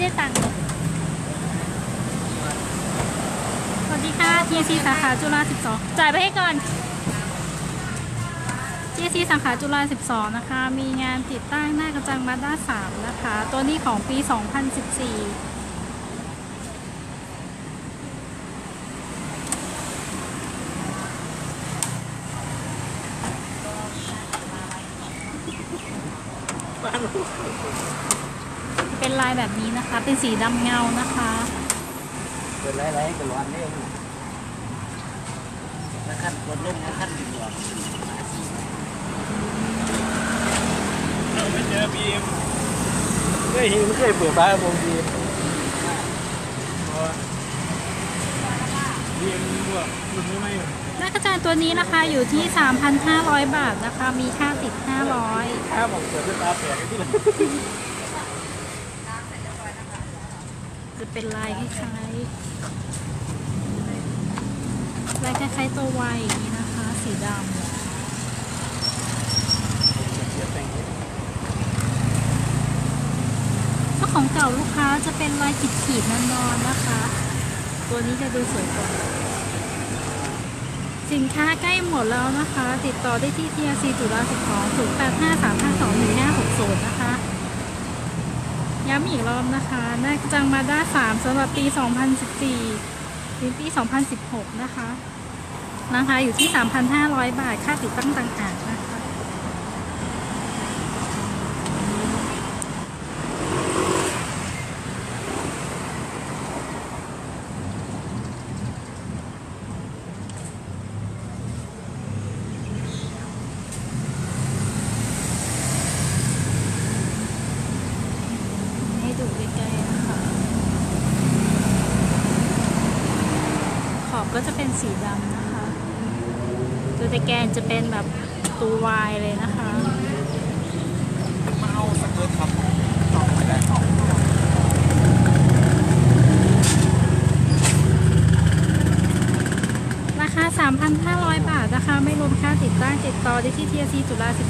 ได้ตังค์สวัสดีค่ะ TC สาขาจุฬา12 จ่ายไปให้ก่อน TC สาขาจุฬา12 นะคะ มีงานติดตั้งหน้ากระจังมาด้า3นะคะ ตัวนี้ของปี 2014 เป็นลายแบบนี้นะคะ เป็นสีดำเงานะคะเปิดไรๆก็ร้อนเร็วแล้วขั้นกดลงแล้วขั้นดีกว่าเราไม่เจอบีมเคยหิวเคยเปิดบ้านวงบีมบีมบวกคุณไม่ไม่หน้ากระจานตัวนี้นะคะอยู่ที่ 3,500 บาทนะคะ มีค่าติด500ถ้าบอกเปิดด้วยตาแปลกที่ไหน จะเป็นลายคล้ายๆลายคล้ายๆตัววายอย่างนี้นะคะ สีดำถ้าของเก่าลูกค้าจะเป็นลายขีดๆนอนๆนะคะ ตัวนี้จะดูสวยกว่า สินค้าใกล้หมดแล้วนะคะ ติดต่อได้ที่ TRC จุฬา12 0 8 5 3 5 2 1 5 6 0 นะคะ ย้ำอีกรอบนะคะน่าจังมาด้า3สำหรับปี 2014ถึงปี 2016 นะคะ ราคาอยู่ที่ 3,500 บาท ค่าติดตั้งต่างหากนะคะ ให้ดูใกล้ๆนะคะ ขอบ ก็จะเป็นสีดำนะคะ ตัวตะแกรงจะเป็นแบบตัววายเลยนะคะมาเอาสเกิร์ตครับต้อไปได้ราคา 3,500 บาทนะคะ ไม่รวมค่าติดตั้งติดต่อได้ที่ TRC จุฬา 12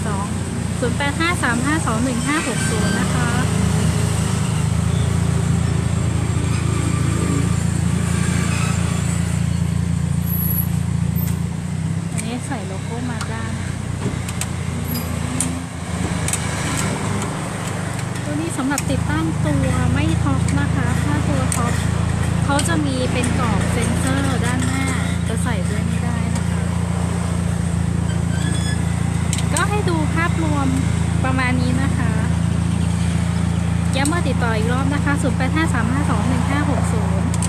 0853521560 นะคะ ใส่โลโก้มาด้านตัวนี้สำหรับติดตั้งตัวไม่ท็อปนะคะ ถ้าตัวท็อปเขาจะมีเป็นกรอบเซนเซอร์ด้านหน้า จะใส่ด้วยไม่ได้นะคะ ก็ให้ดูภาพรวมประมาณนี้นะคะย้ำเมื่อติดต่ออีกรอบนะคะ0 8 5 3 5 2 1 5 6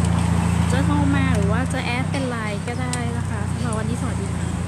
0 จะโทรมาหรือว่าจะแอดเป็นไลน์ก็ได้นะคะสำหรับวันนี้สวัสดีค่ะ